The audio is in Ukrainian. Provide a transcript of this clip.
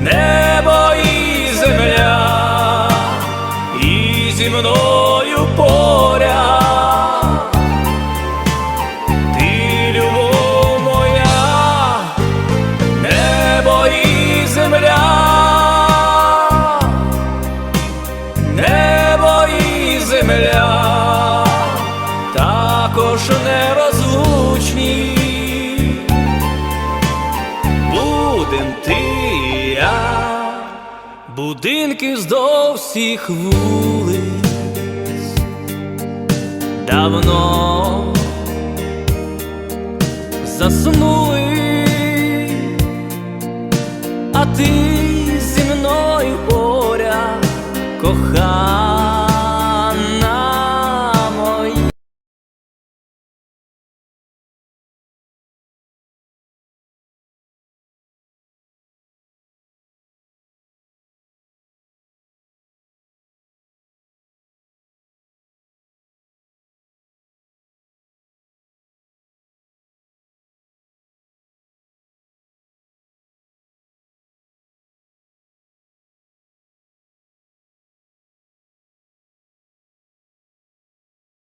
небо і земля, і зі мною поряд ти любов моя, небо і земля, небо і земля, також нерозлучні. Будем ти. Будинки вздовж всіх вулиць давно заснули, а ти зі мною поряд кохана.